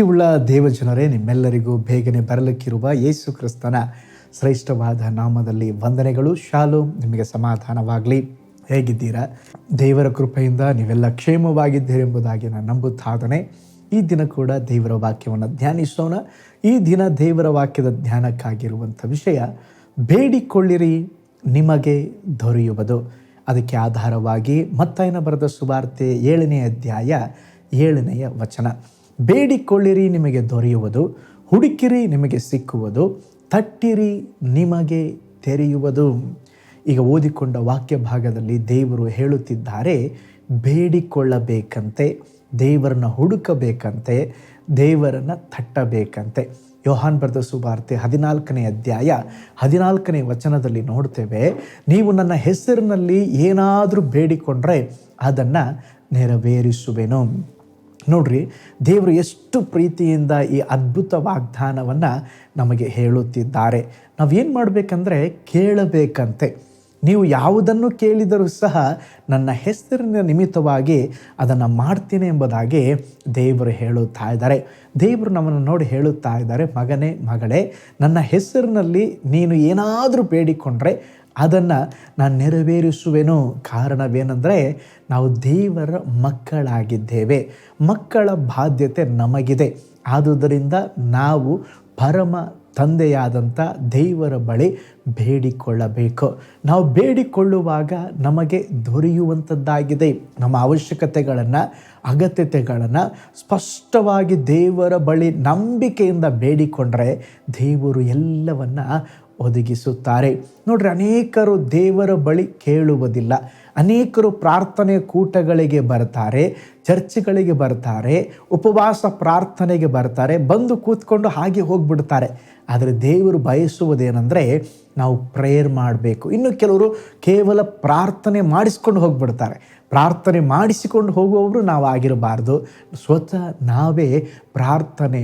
ಪ್ರೀತಿ ಉಳ್ಳ ದೇವಜನರೇ, ನಿಮ್ಮೆಲ್ಲರಿಗೂ ಬೇಗನೆ ಬರಲಿಕ್ಕಿರುವ ಯೇಸು ಕ್ರಿಸ್ತನ ಶ್ರೇಷ್ಠವಾದ ನಾಮದಲ್ಲಿ ವಂದನೆಗಳು. ಶಾಲು ನಿಮಗೆ ಸಮಾಧಾನವಾಗಲಿ. ಹೇಗಿದ್ದೀರಾ? ದೇವರ ಕೃಪೆಯಿಂದ ನೀವೆಲ್ಲ ಕ್ಷೇಮವಾಗಿದ್ದೀರೆಂಬುದಾಗಿ ನಾನು ನಂಬುತ್ತಾದನೆ ಈ ದಿನ ಕೂಡ ದೇವರ ವಾಕ್ಯವನ್ನು ಧ್ಯಾನಿಸೋಣ. ಈ ದಿನ ದೇವರ ವಾಕ್ಯದ ಧ್ಯಾನಕ್ಕಾಗಿರುವಂಥ ವಿಷಯ, ಬೇಡಿಕೊಳ್ಳಿರಿ, ನಿಮಗೆ ದೊರೆಯುವುದು. ಅದಕ್ಕೆ ಆಧಾರವಾಗಿ ಮತ್ತಾಯನ ಬರೆದ ಸುವಾರ್ತೆ ಏಳನೇ ಅಧ್ಯಾಯ ಏಳನೆಯ ವಚನ. ಬೇಡಿಕೊಳ್ಳಿರಿ, ನಿಮಗೆ ದೊರೆಯುವುದು. ಹುಡುಕಿರಿ, ನಿಮಗೆ ಸಿಕ್ಕುವುದು. ತಟ್ಟಿರಿ, ನಿಮಗೆ ತೆರೆಯುವುದು. ಈಗ ಓದಿಕೊಂಡ ವಾಕ್ಯ ಭಾಗದಲ್ಲಿ ದೇವರು ಹೇಳುತ್ತಿದ್ದಾರೆ, ಬೇಡಿಕೊಳ್ಳಬೇಕಂತೆ, ದೇವರನ್ನ ಹುಡುಕಬೇಕಂತೆ, ದೇವರನ್ನು ತಟ್ಟಬೇಕಂತೆ. ಯೋಹಾನ್ ಬರೆದ ಸುವಾರ್ತೆ ಹದಿನಾಲ್ಕನೇ ಅಧ್ಯಾಯ ಹದಿನಾಲ್ಕನೇ ವಚನದಲ್ಲಿ ನೋಡ್ತೇವೆ, ನೀವು ನನ್ನ ಹೆಸರಿನಲ್ಲಿ ಏನಾದರೂ ಬೇಡಿಕೊಂಡ್ರೆ ಅದನ್ನು ನೆರವೇರಿಸುವೆನು. ನೋಡ್ರಿ, ದೇವರು ಎಷ್ಟು ಪ್ರೀತಿಯಿಂದ ಈ ಅದ್ಭುತ ವಾಗ್ದಾನವನ್ನು ನಮಗೆ ಹೇಳುತ್ತಿದ್ದಾರೆ. ನಾವೇನು ಮಾಡಬೇಕಂದ್ರೆ ಕೇಳಬೇಕಂತೆ. ನೀವು ಯಾವುದನ್ನು ಕೇಳಿದರೂ ಸಹ ನನ್ನ ಹೆಸರಿನ ನಿಮಿತ್ತವಾಗಿ ಅದನ್ನು ಮಾಡ್ತೀನಿ ಎಂಬುದಾಗಿ ದೇವರು ಹೇಳುತ್ತಾ ಇದ್ದಾರೆ. ದೇವರು ನಮ್ಮನ್ನು ನೋಡಿ ಹೇಳುತ್ತಾ ಇದ್ದಾರೆ, ಮಗನೇ, ಮಗಳೇ, ನನ್ನ ಹೆಸರಿನಲ್ಲಿ ನೀನು ಏನಾದರೂ ಬೇಡಿಕೊಂಡ್ರೆ ಅದನ್ನು ನಾನು ನೆರವೇರಿಸುವೆನು ಕಾರಣವೇನೆಂದರೆ ನಾವು ದೇವರ ಮಕ್ಕಳಾಗಿದ್ದೇವೆ. ಮಕ್ಕಳ ಬಾಧ್ಯತೆ ನಮಗಿದೆ. ಆದುದರಿಂದ ನಾವು ಪರಮ ತಂದೆಯಾದಂಥ ದೇವರ ಬಳಿ ಬೇಡಿಕೊಳ್ಳಬೇಕು. ನಾವು ಬೇಡಿಕೊಳ್ಳುವಾಗ ನಮಗೆ ದೊರೆಯುವಂಥದ್ದಾಗಿದೆ ನಮ್ಮ ಅವಶ್ಯಕತೆಗಳನ್ನು, ಅಗತ್ಯತೆಗಳನ್ನು ಸ್ಪಷ್ಟವಾಗಿ ದೇವರ ಬಳಿ ನಂಬಿಕೆಯಿಂದ ಬೇಡಿಕೊಂಡ್ರೆ ದೇವರು ಎಲ್ಲವನ್ನ ಒದಗಿಸುತ್ತಾರೆ. ನೋಡ್ರಿ, ಅನೇಕರು ದೇವರ ಬಳಿ ಕೇಳುವುದಿಲ್ಲ. ಅನೇಕರು ಪ್ರಾರ್ಥನೆ ಕೂಟಗಳಿಗೆ ಬರ್ತಾರೆ ಚರ್ಚ್ಗಳಿಗೆ ಬರ್ತಾರೆ ಉಪವಾಸ ಪ್ರಾರ್ಥನೆಗೆ ಬರ್ತಾರೆ ಬಂದು ಕೂತ್ಕೊಂಡು ಹಾಗೆ ಹೋಗ್ಬಿಡ್ತಾರೆ. ಆದರೆ ದೇವರು ಬಯಸುವುದೇನೆಂದರೆ ನಾವು ಪ್ರೇಯರ್ ಮಾಡಬೇಕು. ಇನ್ನು ಕೆಲವರು ಕೇವಲ ಪ್ರಾರ್ಥನೆ ಮಾಡಿಸ್ಕೊಂಡು ಹೋಗ್ಬಿಡ್ತಾರೆ. ಪ್ರಾರ್ಥನೆ ಮಾಡಿಸಿಕೊಂಡು ಹೋಗುವವರು ನಾವು ಆಗಿರಬಾರ್ದು. ಸ್ವತಃ ನಾವೇ ಪ್ರಾರ್ಥನೆ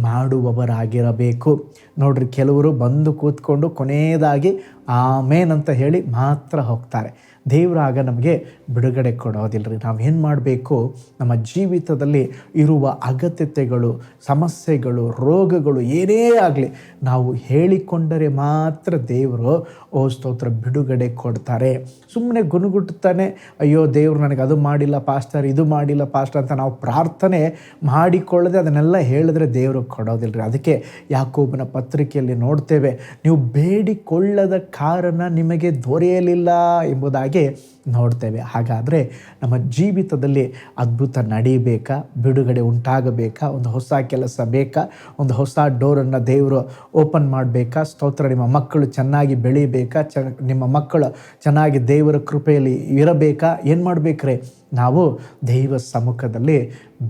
ಮಾಡುವವರಾಗಿರಬೇಕು. ನೋಡ್ರಿ, ಕೆಲವರು ಬಂದು ಕೂತ್ಕೊಂಡು ಕೊನೆಯದಾಗಿ ಆಮೇನ್ ಅಂತ ಹೇಳಿ ಮಾತ್ರ ಹೋಗ್ತಾರೆ. ದೇವರಾಗ ನಮಗೆ ಬಿಡುಗಡೆ ಕೊಡೋದಿಲ್ಲ ರೀ ನಾವೇನು ಮಾಡಬೇಕು? ನಮ್ಮ ಜೀವಿತದಲ್ಲಿ ಇರುವ ಅಗತ್ಯತೆಗಳು, ಸಮಸ್ಯೆಗಳು, ರೋಗಗಳು ಏನೇ ಆಗಲಿ, ನಾವು ಹೇಳಿಕೊಂಡರೆ ಮಾತ್ರ ದೇವರು, ಓ ಸ್ತೋತ್ರ, ಬಿಡುಗಡೆ ಕೊಡ್ತಾರೆ. ಸುಮ್ಮನೆ ಗುಣಗುಟ್ತಾನೆ ಅಯ್ಯೋ ದೇವರು ನನಗೆ ಅದು ಮಾಡಿಲ್ಲ, ಪಾಸ್ಟರ್ ಇದು ಮಾಡಿಲ್ಲ, ಪಾಸ್ಟರ್ ಅಂತ ನಾವು ಪ್ರಾರ್ಥನೆ ಮಾಡಿಕೊಳ್ಳದೆ ಅದನ್ನೆಲ್ಲ ಹೇಳಿದ್ರೆ ದೇವರು ಕೊಡೋದಿಲ್ಲ ರೀ ಅದಕ್ಕೆ ಯಾಕೋಬನ ಪತ್ರಿಕೆಯಲ್ಲಿ ನೋಡ್ತೇವೆ, ನೀವು ಬೇಡಿಕೊಳ್ಳದ ಕಾರಣ ನಿಮಗೆ ದೊರೆಯಲಿಲ್ಲ ಎಂಬುದಾಗಿ ನೋಡ್ತೇವೆ. ಹಾಗಾದರೆ ನಮ್ಮ ಜೀವಿತದಲ್ಲಿ ಅದ್ಭುತ ನಡೀಬೇಕಾ? ಬಿಡುಗಡೆ ಉಂಟಾಗಬೇಕಾ? ಒಂದು ಹೊಸ ಕೆಲಸ ಬೇಕಾ? ಒಂದು ಹೊಸ ಡೋರನ್ನು ದೇವರು ಓಪನ್ ಮಾಡಬೇಕಾ? ಸ್ತೋತ್ರ ನಿಮ್ಮ ಮಕ್ಕಳು ಚೆನ್ನಾಗಿ ಬೆಳೀಬೇಕಾ ಚ ನಿಮ್ಮ ಮಕ್ಕಳು ಚೆನ್ನಾಗಿ ದೇವರ ಕೃಪೆಯಲ್ಲಿ ಇರಬೇಕಾ, ಏನು ಮಾಡಬೇಕ್ರೆ? ನಾವು ದೈವ ಸಮ್ಮುಖದಲ್ಲಿ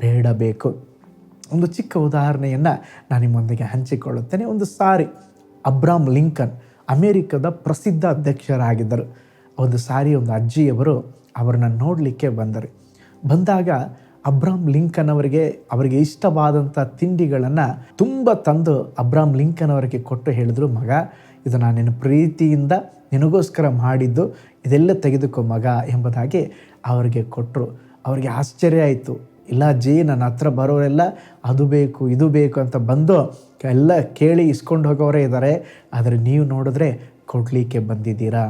ಬೇಡಬೇಕು. ಒಂದು ಚಿಕ್ಕ ಉದಾಹರಣೆಯನ್ನು ನಾನು ನಿಮ್ಮೊಂದಿಗೆ ಹಂಚಿಕೊಳ್ಳುತ್ತೇನೆ. ಒಂದು ಸಾರಿ ಅಬ್ರಾಮ್ ಲಿಂಕನ್ ಅಮೇರಿಕದ ಪ್ರಸಿದ್ಧ ಅಧ್ಯಕ್ಷರಾಗಿದ್ದರು. ಒಂದು ಸಾರಿ ಒಂದು ಅಜ್ಜಿಯವರು ಅವರನ್ನು ನೋಡಲಿಕ್ಕೆ ಬಂದರು. ಬಂದಾಗ ಅಬ್ರಾಮ್ ಲಿಂಕನ್ ಅವರಿಗೆ ಅವರಿಗೆ ಇಷ್ಟವಾದಂಥ ತಿಂಡಿಗಳನ್ನು ತುಂಬ ತಂದು ಅಬ್ರಾಮ್ ಲಿಂಕನ್ ಅವರಿಗೆ ಕೊಟ್ಟು ಹೇಳಿದ್ರು, ಮಗ ಇದು ನಾನು ನಿನ್ನ ಪ್ರೀತಿಯಿಂದ ನಿನಗೋಸ್ಕರ ಮಾಡಿದ್ದು, ಇದೆಲ್ಲ ತೆಗೆದುಕೋ ಮಗ ಎಂಬುದಾಗಿ ಅವರಿಗೆ ಕೊಟ್ಟರು ಅವರಿಗೆ ಆಶ್ಚರ್ಯ ಆಯಿತು. ಇಲ್ಲ ಜಿ ನನ್ನ ಹತ್ರ ಬರೋರೆಲ್ಲ ಅದು ಬೇಕು, ಇದು ಬೇಕು ಅಂತ ಬಂದು ಎಲ್ಲ ಕೇಳಿ ಇಸ್ಕೊಂಡು ಹೋಗೋರೇ ಇದ್ದಾರೆ. ಆದರೆ ನೀವು ನೋಡಿದ್ರೆ ಕೊಡಲಿಕ್ಕೆ ಬಂದಿದ್ದೀರಾ?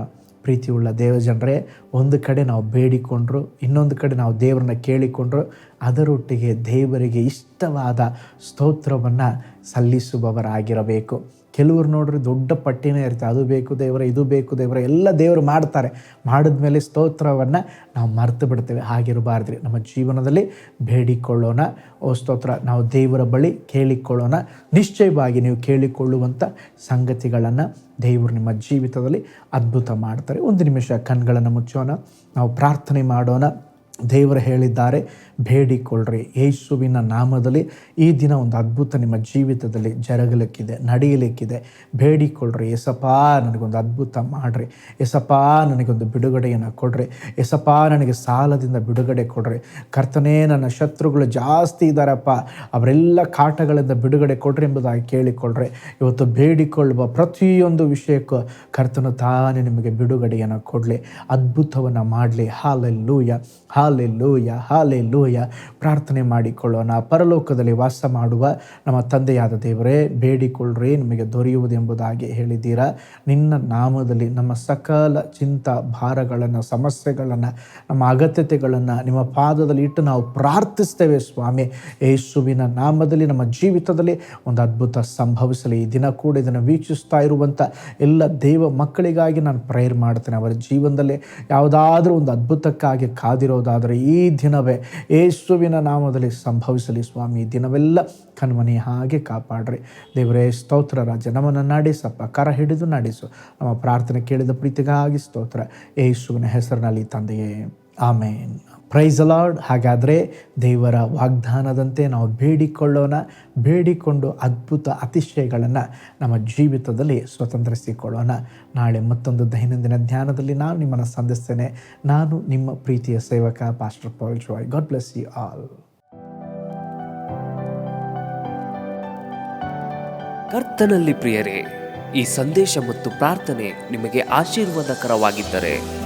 ಪ್ರೀತಿಯುಳ್ಳ ದೇವಜನರೇ ಒಂದು ಕಡೆ ನಾವು ಬೇಡಿಕೊಂಡ್ರು, ಇನ್ನೊಂದು ಕಡೆ ನಾವು ದೇವರನ್ನ ಕೇಳಿಕೊಂಡ್ರು, ಅದರೊಟ್ಟಿಗೆ ದೇವರಿಗೆ ಇಷ್ಟವಾದ ಸ್ತೋತ್ರವನ್ನು ಸಲ್ಲಿಸುವವರಾಗಿರಬೇಕು. ಕೆಲವರು ನೋಡ್ರಿ ದೊಡ್ಡ ಪಟ್ಟಿನೇ ಇರುತ್ತೆ. ಅದು ಬೇಕು ದೇವರ, ಇದು ಬೇಕು ದೇವರ, ಎಲ್ಲ ದೇವರು ಮಾಡ್ತಾರೆ. ಮಾಡಿದ್ಮೇಲೆ ಸ್ತೋತ್ರವನ್ನು ನಾವು ಮರೆತು ಬಿಡ್ತೇವೆ. ಹಾಗಿರಬಾರ್ದ್ರಿ. ನಮ್ಮ ಜೀವನದಲ್ಲಿ ಬೇಡಿಕೊಳ್ಳೋಣ. ಓ ಸ್ತೋತ್ರ, ನಾವು ದೇವರ ಬಳಿ ಕೇಳಿಕೊಳ್ಳೋಣ. ನಿಶ್ಚಯವಾಗಿ ನೀವು ಕೇಳಿಕೊಳ್ಳುವಂಥ ಸಂಗತಿಗಳನ್ನು ದೇವರು ನಿಮ್ಮ ಜೀವಿತದಲ್ಲಿ ಅದ್ಭುತ ಮಾಡ್ತಾರೆ. ಒಂದು ನಿಮಿಷ ಕಣ್ಗಳನ್ನು ಮುಚ್ಚೋಣ. ನಾವು ಪ್ರಾರ್ಥನೆ ಮಾಡೋಣ. ದೇವರು ಹೇಳಿದ್ದಾರೆ ಬೇಡಿಕೊಳ್ಳ್ರಿ. ಯೇಸುವಿನ ನಾಮದಲ್ಲಿ ಈ ದಿನ ಒಂದು ಅದ್ಭುತ ನಿಮ್ಮ ಜೀವಿತದಲ್ಲಿ ಜರಗಲಿಕ್ಕಿದೆ, ನಡೆಯಲಿಕ್ಕಿದೆ. ಬೇಡಿಕೊಳ್ಳ್ರಿ. ಎಸಪ್ಪ ನನಗೊಂದು ಅದ್ಭುತ ಮಾಡಿರಿ. ಎಸಪ್ಪ ನನಗೊಂದು ಬಿಡುಗಡೆಯನ್ನು ಕೊಡ್ರಿ. ಎಸಪ್ಪ ನನಗೆ ಸಾಲದಿಂದ ಬಿಡುಗಡೆ ಕೊಡ್ರಿ. ಕರ್ತನೇ, ನನ್ನ ಶತ್ರುಗಳು ಜಾಸ್ತಿ ಇದ್ದಾರಪ್ಪ ಅವರೆಲ್ಲ ಕಾಟಗಳಿಂದ ಬಿಡುಗಡೆ ಕೊಡ್ರಿ ಎಂಬುದಾಗಿ ಕೇಳಿಕೊಳ್ಳ್ರಿ. ಇವತ್ತು ಬೇಡಿಕೊಳ್ಳುವ ಪ್ರತಿಯೊಂದು ವಿಷಯಕ್ಕೂ ಕರ್ತನು ತಾನೇ ನಿಮಗೆ ಬಿಡುಗಡೆಯನ್ನು ಕೊಡಲಿ. ಅದ್ಭುತವನ್ನು ಮಾಡಲಿ. ಹಾಲೆಲ್ಲೂಯ ಹಾಲೆಲ್ಲೂಯ ಹಾಲೆಲ್ಲೂಯ ಹಾಲೆಲೂಯ ಪ್ರಾರ್ಥನೆ ಮಾಡಿಕೊಳ್ಳೋಣ. ಪರಲೋಕದಲ್ಲಿ ವಾಸ ಮಾಡುವ ನಮ್ಮ ತಂದೆಯಾದ ದೇವರೇ, ಬೇಡಿಕೊಳ್ಳ್ರಿ, ನಿಮಗೆ ದೊರೆಯುವುದೆಂಬುದಾಗಿ ಹೇಳಿದ್ದೀರಾ? ನಿನ್ನ ನಾಮದಲ್ಲಿ ನಮ್ಮ ಸಕಲ ಚಿಂತ ಭಾರಗಳನ್ನು, ಸಮಸ್ಯೆಗಳನ್ನು, ನಮ್ಮ ಅಗತ್ಯತೆಗಳನ್ನು ನಿಮ್ಮ ಪಾದದಲ್ಲಿ ಇಟ್ಟು ನಾವು ಪ್ರಾರ್ಥಿಸ್ತೇವೆ ಸ್ವಾಮಿ. ಯೇಸುವಿನ ನಾಮದಲ್ಲಿ ನಮ್ಮ ಜೀವಿತದಲ್ಲಿ ಒಂದು ಅದ್ಭುತ ಸಂಭವಿಸಲಿ. ಈ ದಿನ ಕೂಡ ಇದನ್ನು ವೀಕ್ಷಿಸ್ತಾ ಇರುವಂಥ ಎಲ್ಲ ದೇವ ಮಕ್ಕಳಿಗಾಗಿ ನಾನು ಪ್ರೇಯರ್ ಮಾಡ್ತೇನೆ. ಅವರ ಜೀವನದಲ್ಲಿ ಯಾವುದಾದ್ರೂ ಒಂದು ಅದ್ಭುತಕ್ಕಾಗಿ ಕಾದಿರೋದಾದರೆ ಈ ದಿನವೇ ಯೇಸುವಿನ ನಾಮದಲ್ಲಿ ಸಂಭವಿಸಲಿ ಸ್ವಾಮಿ ದಿನವೆಲ್ಲ ಕಣ್ಮನಿ ಹಾಗೆ ಕಾಪಾಡ್ರಿ. ದೇವರೇ, ಸ್ತೋತ್ರ ರಾಜ, ನಮ್ಮನ್ನು ನಡೆಸಪ್ಪ ಕರ ಹಿಡಿದು ನಡೆಸು. ನಮ್ಮ ಪ್ರಾರ್ಥನೆ ಕೇಳಿದ ಪ್ರೀತಿಗಾಗಿ ಸ್ತೋತ್ರ. ಯೇಸುವಿನ ಹೆಸರಿನಲ್ಲಿ ತಂದೆಯೇ, ಆಮೇನ್. ಪ್ರೈಸ್ ಅಲಾರ್ಡ್ ಹಾಗಾದರೆ ದೇವರ ವಾಗ್ದಾನದಂತೆ ನಾವು ಬೇಡಿಕೊಳ್ಳೋಣ, ಬೇಡಿಕೊಂಡು ಅದ್ಭುತ ಅತಿಶಯಗಳನ್ನು ನಮ್ಮ ಜೀವಿತದಲ್ಲಿ ಸ್ವತಂತ್ರಿಸಿಕೊಳ್ಳೋಣ. ನಾಳೆ ಮತ್ತೊಂದು ದೈನಂದಿನ ಧ್ಯಾನದಲ್ಲಿ ನಾನು ನಿಮ್ಮನ್ನು ಸಂಧಿಸ್ತೇನೆ. ನಾನು ನಿಮ್ಮ ಪ್ರೀತಿಯ ಸೇವಕ pastor Paul Joy God bless you all ಕರ್ತನಲ್ಲಿ ಪ್ರಿಯರೇ, ಈ ಸಂದೇಶ ಮತ್ತು ಪ್ರಾರ್ಥನೆ ನಿಮಗೆ ಆಶೀರ್ವಾದಕರವಾಗಿದ್ದರೆ